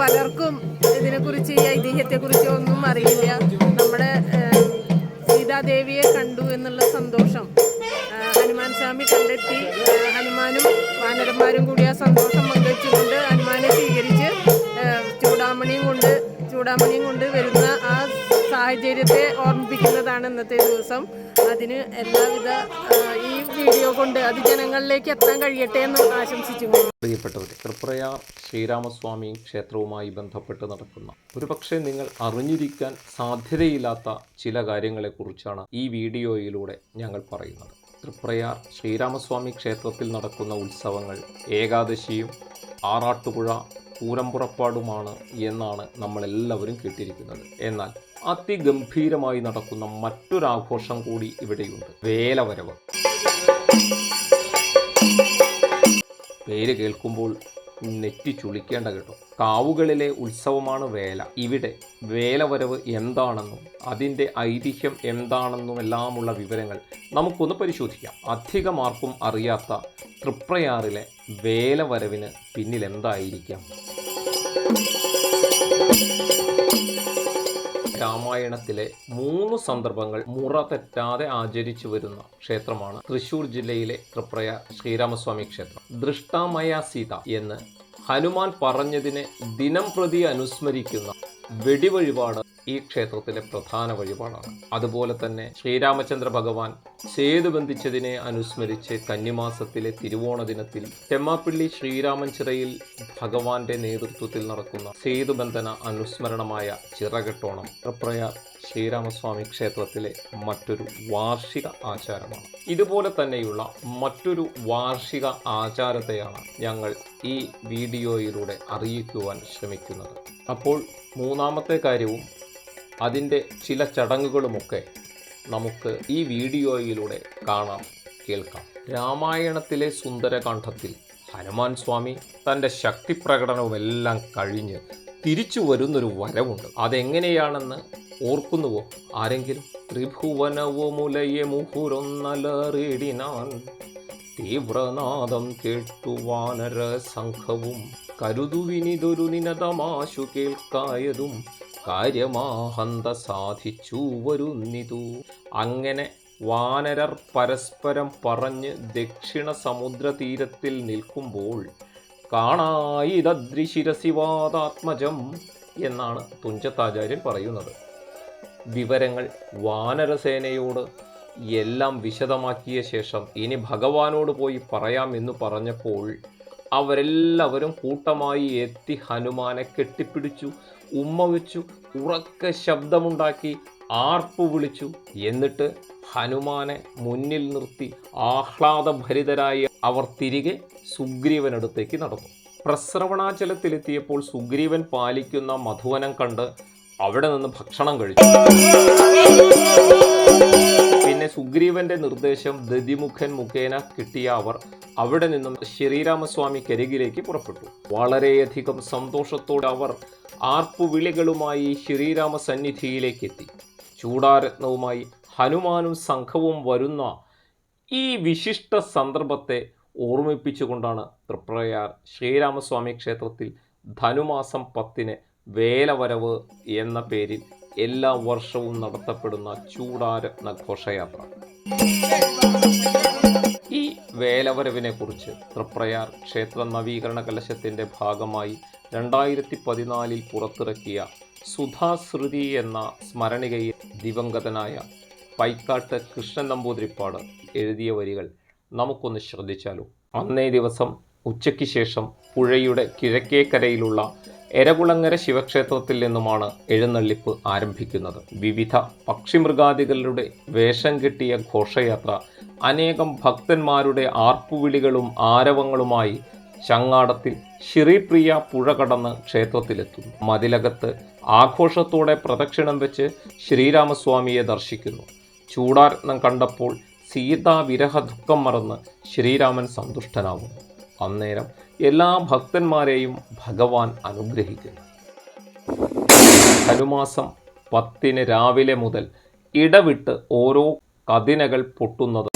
പലർക്കും ഇതിനെ കുറിച്ച് ഈ ഐതിഹ്യത്തെക്കുറിച്ച് ഒന്നും അറിയില്ല. നമ്മുടെ സീതാദേവിയെ കണ്ടു എന്നുള്ള സന്തോഷം ഹനുമാൻ സ്വാമി കണ്ടെത്തി. ഹനുമാനും വാനരന്മാരും കൂടി ആ സന്തോഷം പങ്കുവെച്ചുകൊണ്ട് ഹനുമാനെ സ്വീകരിച്ച് ചൂടാമണിയും കൊണ്ട് ചൂടാമണിയും കൊണ്ട് വരുന്ന സാഹചര്യത്തെ ഓർമ്മിപ്പിക്കുന്നതാണ് ഇന്നത്തെ ദിവസം. അതിന് എല്ലാവിധ ഈ വീഡിയോ കൊണ്ട് അത് ജനങ്ങളിലേക്ക് എത്താൻ കഴിയട്ടെ എന്ന് ആശംസിച്ചു പ്രിയപ്പെട്ടവരെ തൃപ്രയാർ ശ്രീരാമസ്വാമി ക്ഷേത്രവുമായി ബന്ധപ്പെട്ട് നടക്കുന്ന ഒരുപക്ഷെ നിങ്ങൾ അറിഞ്ഞിരിക്കാൻ സാധ്യതയില്ലാത്ത ചില കാര്യങ്ങളെക്കുറിച്ചാണ് ഈ വീഡിയോയിലൂടെ ഞങ്ങൾ പറയുന്നത്. തൃപ്രയാർ ശ്രീരാമസ്വാമി ക്ഷേത്രത്തിൽ നടക്കുന്ന ഉത്സവങ്ങൾ ഏകാദശിയും ആറാട്ടുപുഴ പൂരംപുറപ്പാടുമാണ് എന്നാണ് നമ്മളെല്ലാവരും കേട്ടിരിക്കുന്നത്. എന്നാൽ അതിഗംഭീരമായി നടക്കുന്ന മറ്റൊരാഘോഷം കൂടി ഇവിടെയുണ്ട്. വേലവരവ്. പേര് കേൾക്കുമ്പോൾ നെറ്റി ചുളിക്കേണ്ട കേട്ടോ. കാവുകളിലെ ഉത്സവമാണ് വേല. ഇവിടെ വേലവരവ് എന്താണെന്നും അതിന്റെ ഐതിഹ്യം എന്താണെന്നും എല്ലാമുള്ള വിവരങ്ങൾ നമുക്കൊന്ന് പരിശോധിക്കാം. അധികമാർക്കും അറിയാത്ത തൃപ്രയാറിലെ വേലവരവിന് പിന്നിൽ എന്തായിരിക്കാം രാമായണത്തിലെ മൂന്ന് സന്ദർഭങ്ങൾ മുറ തെറ്റാതെ ആചരിച്ചു വരുന്ന ക്ഷേത്രമാണ് തൃശൂർ ജില്ലയിലെ തൃപ്രയ ശ്രീരാമസ്വാമി ക്ഷേത്രം. ദൃഷ്ടാമയ സീത എന്ന് ഹനുമാൻ പറഞ്ഞതിനെ ദിനം പ്രതി അനുസ്മരിക്കുന്ന വെടിവഴിപാട് ഈ ക്ഷേത്രത്തിലെ പ്രധാന വഴിപാടാണ്. അതുപോലെ തന്നെ ശ്രീരാമചന്ദ്ര ഭഗവാൻ സേതു ബന്ധിച്ചതിനെ അനുസ്മരിച്ച് കന്നിമാസത്തിലെ തിരുവോണ ദിനത്തിൽ തെമ്മാപ്പിള്ളി ശ്രീരാമൻ ചിറയിൽ ഭഗവാന്റെ നേതൃത്വത്തിൽ നടക്കുന്ന സേതുബന്ധന അനുസ്മരണമായ ചിറകെട്ടോണം. തൃപ്രയാർ ശ്രീരാമസ്വാമി ക്ഷേത്രത്തിലെ മറ്റൊരു വാർഷിക ആചാരമാണ്. ഇതുപോലെ തന്നെയുള്ള മറ്റൊരു വാർഷിക ആചാരത്തെയാണ് ഞങ്ങൾ ഈ വീഡിയോയിലൂടെ അറിയിക്കുവാൻ ശ്രമിക്കുന്നത്. അപ്പോൾ മൂന്നാമത്തെ കാര്യവും അതിന്റെ ചില ചടങ്ങുകളുമൊക്കെ നമുക്ക് ഈ വീഡിയോയിലൂടെ കാണാം കേൾക്കാം. രാമായണത്തിലെ സുന്ദരകാന്ഡത്തിൽ ഹനുമാൻ സ്വാമി തന്റെ ശക്തി പ്രകടനവുമെല്ലാം കഴിഞ്ഞ് തിരിച്ചു വരുന്നൊരു വരവുണ്ട്. അതെങ്ങനെയാണെന്ന് ഓർക്കുന്നുവോ? ആരെങ്കിലും? ത്രിഭുവനവുമുലയെ മുഹുരൊന്നലറിടിനാൻ തീവ്രനാദം കേട്ടു വാനര സംഘവും കരുതുവിനിതൊരു നിനതമാശു കേൾക്കായതും കാര്യമാഹന്ത സാധിച്ചു വരുന്നിതു. അങ്ങനെ വാനരർ പരസ്പരം പറഞ്ഞ് ദക്ഷിണ സമുദ്ര തീരത്തിൽ നിൽക്കുമ്പോൾ കാണായിതദ്രിശിരസിവാദാത്മജം എന്നാണ് തുഞ്ചത്താചാര്യൻ പറയുന്നത്. വിവരങ്ങൾ വാനരസേനയോട് എല്ലാം വിശദമാക്കിയ ശേഷം ഇനി ഭഗവാനോട് പോയി പറയാം എന്ന് പറഞ്ഞപ്പോൾ അവരെല്ലാവരും കൂട്ടമായി എത്തി ഹനുമാനെ കെട്ടിപ്പിടിച്ചു ഉമ്മ വെച്ചു ഉറക്ക ശബ്ദമുണ്ടാക്കി ആർപ്പു വിളിച്ചു. എന്നിട്ട് ഹനുമാനെ മുന്നിൽ നിർത്തി ആഹ്ലാദഭരിതരായി അവർ തിരികെ സുഗ്രീവനടുത്തേക്ക് നടന്നു. പ്രസ്രവണാചലത്തിലെത്തിയപ്പോൾ സുഗ്രീവൻ പാലിക്കുന്ന മധുവനം കണ്ട് അവിടെ നിന്ന് ഭക്ഷണം കഴിച്ചു. പിന്നെ സുഗ്രീവന്റെ നിർദ്ദേശം ദതിമുഖൻ മുഖേന കിട്ടിയ അവർ അവിടെ നിന്നും ശ്രീരാമസ്വാമി ശ്രീരാമസ്വാമിക്കരികിലേക്ക് പുറപ്പെട്ടു. വളരെയധികം സന്തോഷത്തോടെ അവർ ആർപ്പുവിളികളുമായി ശ്രീരാമ സന്നിധിയിലേക്ക് എത്തി. ചൂടാരത്നവുമായി ഹനുമാനും സംഘവും വരുന്ന ഈ വിശിഷ്ട സന്ദർഭത്തെ ഓർമ്മിപ്പിച്ചുകൊണ്ടാണ് തൃപ്രയാർ ശ്രീരാമസ്വാമി ക്ഷേത്രത്തിൽ ധനുമാസം പത്തിന് വേലവരവ് എന്ന പേരിൽ എല്ലാ വർഷവും നടത്തപ്പെടുന്ന ചൂടാരത്ന ഘോഷയാത്ര. ഈ വേലവരവിനെ കുറിച്ച് തൃപ്രയാർ ക്ഷേത്ര നവീകരണ കലശത്തിന്റെ ഭാഗമായി രണ്ടായിരത്തി പതിനാലിൽ പുറത്തിറക്കിയ സുധാശ്രുതി എന്ന സ്മരണികയിൽ ദിവംഗതനായ പൈക്കാട്ട് കൃഷ്ണൻ നമ്പൂതിരിപ്പാട് എഴുതിയ വരികൾ നമുക്കൊന്ന് ശ്രദ്ധിച്ചാലോ? അന്നേ ദിവസം ഉച്ചയ്ക്ക് ശേഷം പുഴയുടെ കിഴക്കേക്കരയിലുള്ള എരകുളങ്ങര ശിവക്ഷേത്രത്തിൽ നിന്നുമാണ് എഴുന്നള്ളിപ്പ് ആരംഭിക്കുന്നത്. വിവിധ പക്ഷിമൃഗാദികളുടെ വേഷം കെട്ടിയ ഘോഷയാത്ര അനേകം ഭക്തന്മാരുടെ ആർപ്പുവിളികളും ആരവങ്ങളുമായി ചങ്ങാടത്തിൽ ശ്രീപ്രിയ പുഴ കടന്ന് ക്ഷേത്രത്തിലെത്തുന്നു. മതിലകത്ത് ആഘോഷത്തോടെ പ്രദക്ഷിണം വെച്ച് ശ്രീരാമസ്വാമിയെ ദർശിക്കുന്നു. ചൂടാരത്നം കണ്ടപ്പോൾ സീതാ വിരഹ ദുഃഖം മറന്ന് ശ്രീരാമൻ സന്തുഷ്ടനാകുന്നു അന്നേരം എല്ലാ ഭക്തന്മാരെയും ഭഗവാൻ അനുഗ്രഹിക്കുന്നു. ധനുമാസം പത്തിന് രാവിലെ മുതൽ ഇടവിട്ട് ഓരോ കതിനകൾ പൊട്ടുന്നത്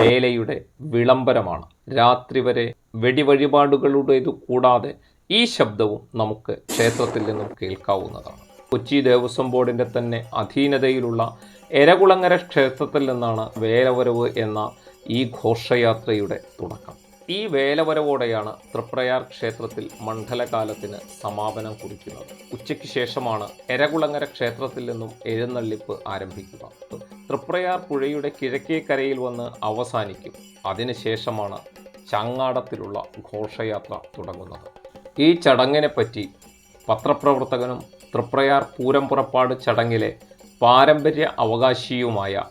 വേലയുടെ വിളംബരമാണ്. രാത്രി വരെ വെടിവഴിപാടുകളുടേതു കൂടാതെ ഈ ശബ്ദവും നമുക്ക് ക്ഷേത്രത്തിൽ നിന്നും കേൾക്കാവുന്നതാണ്. കൊച്ചി ദേവസ്വം ബോർഡിന്റെ തന്നെ അധീനതയിലുള്ള എരകുളങ്ങര ക്ഷേത്രത്തിൽ നിന്നാണ് വേലവരവ് എന്ന ഈ ഘോഷയാത്രയുടെ തുടക്കം. ഈ വേലവരവോടെയാണ് തൃപ്രയാർ ക്ഷേത്രത്തിൽ മണ്ഡലകാലത്തിന് സമാപനം കുറിക്കുന്നത്. ഉച്ചയ്ക്ക് ശേഷമാണ് എരകുളങ്ങര ക്ഷേത്രത്തിൽ നിന്നും എഴുന്നള്ളിപ്പ് ആരംഭിക്കുക. തൃപ്രയാർ പുഴയുടെ കിഴക്കേ കരയിൽ വന്ന് അവസാനിക്കും. അതിനുശേഷമാണ് ചങ്ങാടത്തിലുള്ള ഘോഷയാത്ര തുടങ്ങുന്നത്. ഈ ചടങ്ങിനെപ്പറ്റി പത്രപ്രവർത്തകനും തൃപ്രയാർ പൂരം പുറപ്പാട് ചടങ്ങിലെ പാരമ്പര്യ അവകാശിയുമായ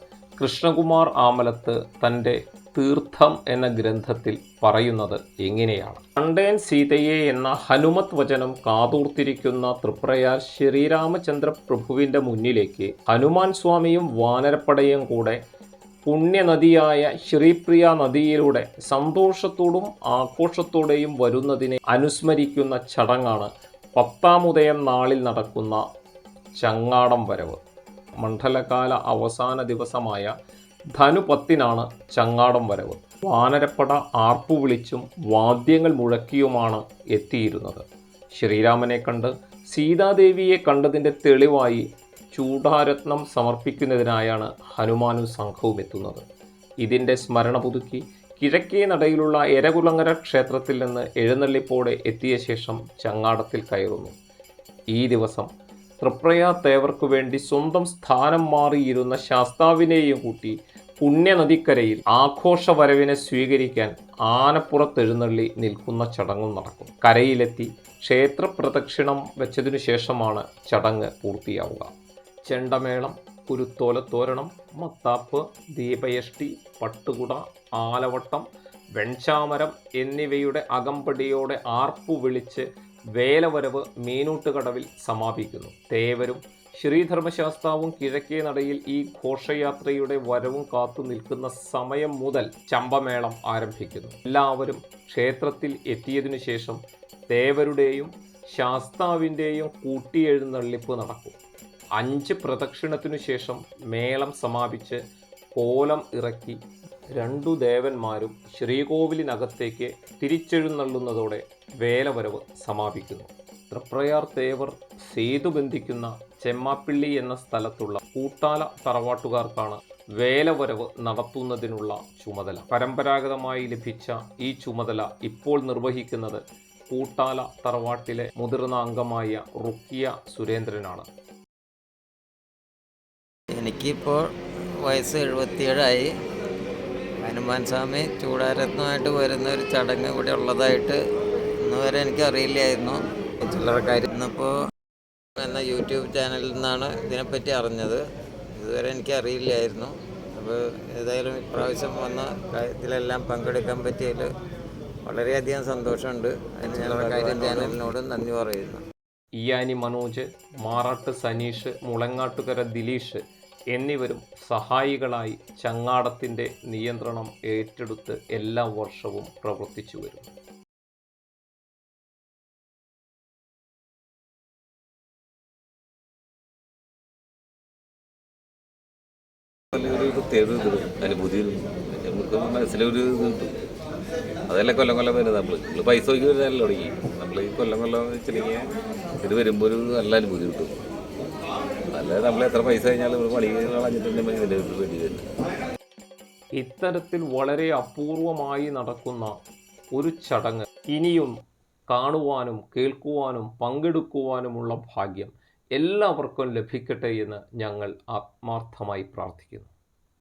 കൃഷ്ണകുമാർ ആമലത്ത് തന്റെ തീർത്ഥം എന്ന ഗ്രന്ഥത്തിൽ പറയുന്നത് എങ്ങനെയാണ്? കണ്ടേൻ സീതയെ എന്ന ഹനുമത് വചനം കാതൂർത്തിരിക്കുന്ന തൃപ്രയാർ ശ്രീരാമചന്ദ്ര പ്രഭുവിന്റെ മുന്നിലേക്ക് ഹനുമാൻ സ്വാമിയും വാനരപ്പടയും കൂടെ പുണ്യനദിയായ ശ്രീപ്രിയ നദിയിലൂടെ സന്തോഷത്തോടും ആഘോഷത്തോടെയും വരുന്നതിനെ അനുസ്മരിക്കുന്ന ചടങ്ങാണ് പത്താമുദയം നാളിൽ നടക്കുന്ന ചങ്ങാടം വരവ്. മണ്ഡലകാല അവസാന ദിവസമായ ധനുപത്തിനാണ് ചങ്ങാടം വരവ്. വാനരപ്പട ആർപ്പു വിളിച്ചും വാദ്യങ്ങൾ മുഴക്കിയുമാണ് എത്തിയിരുന്നത്. ശ്രീരാമനെ കണ്ട് സീതാദേവിയെ കണ്ടതിന്റെ തെളിവായി ചൂടാരത്നം സമർപ്പിക്കുന്നതിനായാണ് ഹനുമാനും സംഘവും എത്തുന്നത്. ഇതിന്റെ സ്മരണ പുതുക്കി കിഴക്കേ നടയിലുള്ള എരകുളങ്ങര ക്ഷേത്രത്തിൽ നിന്ന് എഴുന്നള്ളിപ്പോടെ എത്തിയ ശേഷം ചങ്ങാടത്തിൽ കയറുന്നു. ഈ ദിവസം തൃപ്രയാ തേവർക്കു വേണ്ടി സ്വന്തം സ്ഥാനം മാറിയിരുന്ന ശാസ്താവിനെയും കൂട്ടി പുണ്യനദിക്കരയിൽ ആഘോഷ വരവിനെ സ്വീകരിക്കാൻ ആനപ്പുറത്തെഴുന്നള്ളി നിൽക്കുന്ന ചടങ്ങും നടക്കും. കരയിലെത്തി ക്ഷേത്ര പ്രദക്ഷിണം വെച്ചതിനു ശേഷമാണ് ചടങ്ങ് പൂർത്തിയാവുക. ചെണ്ടമേളം കുരുത്തോലത്തോരണം മത്താപ്പ് ദീപയഷ്ടി പട്ടുകുട ആലവട്ടം വെൺചാമരം എന്നിവയുടെ അകമ്പടിയോടെ ആർപ്പു വിളിച്ച് വേലവരവ് മീനൂട്ടുകടവിൽ സമാപിക്കുന്നു. തേവരും ശ്രീധർമ്മശാസ്താവും കിഴക്കേ നടയിൽ ഈ ഘോഷയാത്രയുടെ വരവും കാത്തു നിൽക്കുന്ന സമയം മുതൽ ചമ്പമേളം ആരംഭിക്കുന്നു. എല്ലാവരും ക്ഷേത്രത്തിൽ എത്തിയതിനു ശേഷം ദേവരുടെയും ശാസ്താവിന്റെയും കൂട്ടിയെഴുന്നള്ളിപ്പ് നടക്കും. അഞ്ച് പ്രദക്ഷിണത്തിനു ശേഷം മേളം സമാപിച്ച് കോലം ഇറക്കി രണ്ടു ദേവന്മാരും ശ്രീകോവിലിനകത്തേക്ക് തിരിച്ചെഴുന്നള്ളുന്നതോടെ വേലവരവ് സമാപിക്കുന്നു. തൃപ്രയാർ തേവർ സേതു ബന്ധിക്കുന്ന ചെമ്മാപ്പിള്ളി എന്ന സ്ഥലത്തുള്ള കൂട്ടാല തറവാട്ടുകാർക്കാണ് വേലവരവ് നടത്തുന്നതിനുള്ള ചുമതല. പരമ്പരാഗതമായി ലഭിച്ച ഈ ചുമതല ഇപ്പോൾ നിർവഹിക്കുന്നത് കൂട്ടാല തറവാട്ടിലെ മുതിർന്ന അംഗമായ റുക്കിയ സുരേന്ദ്രനാണ്. എനിക്കിപ്പോൾ വയസ്സ് എഴുപത്തിയേഴായി. ഹനുമാൻ സ്വാമി ചൂടാരത്നമായിട്ട് വരുന്ന ഒരു ചടങ്ങ് ഇവിടെ ഉള്ളതായിട്ട് ഇന്നുവരെ എനിക്ക് അറിയില്ലായിരുന്നു ചില്ലറക്കാർ ഇന്നിപ്പോൾ എന്ന യൂട്യൂബ് ചാനലിൽ നിന്നാണ് ഇതിനെപ്പറ്റി അറിഞ്ഞത്. ഇതുവരെ എനിക്ക് അറിയില്ലായിരുന്നു അപ്പോൾ ഏതായാലും ഇപ്രാവശ്യം വന്ന കാര്യത്തിലെല്ലാം പങ്കെടുക്കാൻ പറ്റിയതിൽ വളരെയധികം സന്തോഷമുണ്ട്. അതിന് ഞാൻ ചാനലിനോട് നന്ദി പറയുന്നു. ഇയാനി മനോജ് മാറാട്ട് സനീഷ് മുളങ്ങാട്ടുകര ദിലീഷ് എന്നിവരും സഹായികളായി ചങ്ങാടത്തിന്റെ നിയന്ത്രണം ഏറ്റെടുത്ത് എല്ലാ വർഷവും പ്രവർത്തിച്ചു വരുന്നു. നല്ലൊരു പ്രത്യേക ഇത് അനുഭൂതി നമുക്ക് മനസ്സിലൊരു ഇത് കിട്ടും അതല്ല കൊല്ലം കൊല്ലം വരുന്നത് നമ്മൾ നമ്മൾ പൈസ നോക്കി വരുന്നതല്ല തുടങ്ങി. നമ്മൾ ഈ കൊല്ലം കൊല്ലം വെച്ചിട്ടുണ്ടെങ്കിൽ ഇത് വരുമ്പോൾ ഒരു നല്ല അനുഭൂതി കിട്ടും. അല്ലാതെ നമ്മൾ എത്ര പൈസ കഴിഞ്ഞാലും ഒരു പണി കളഞ്ഞിട്ടുണ്ടെങ്കിൽ ഇതിന്റെ ഇത് വേണ്ടി വരുന്നത് ഇത്തരത്തിൽ വളരെ അപൂർവമായി നടക്കുന്ന ഒരു ചടങ്ങ് ഇനിയും കാണുവാനും കേൾക്കുവാനും പങ്കെടുക്കുവാനുമുള്ള ഭാഗ്യം എല്ലാവർക്കും ലഭിക്കട്ടെ എന്ന് ഞങ്ങൾ ആത്മാർത്ഥമായി പ്രാർത്ഥിക്കുന്നു.